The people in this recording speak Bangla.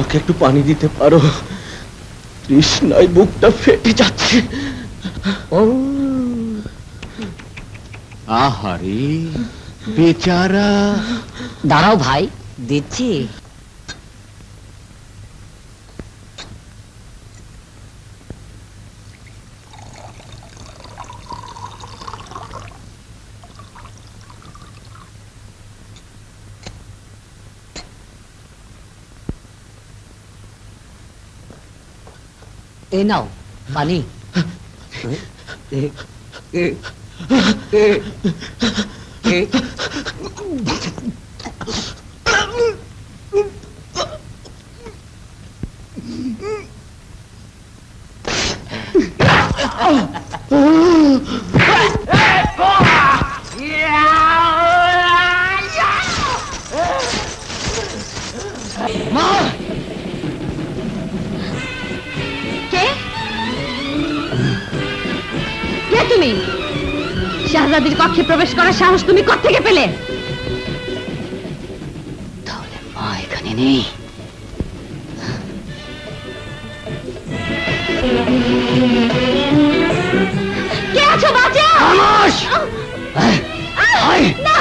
আমাকে একটু পানি দিতে পারো? তৃষ্ণায় বুকটা ফেটে যাচ্ছে। আহারে বেচারা। দাঁড়াও ভাই দিচ্ছি। এই নাও পানি কে তুমি? শাহজাদির কক্ষে প্রবেশ করার সাহস তুমি থেকে পেলে? তাহলে মা এখানে নেই। কে আছো? বাঁচাও! আয়! না!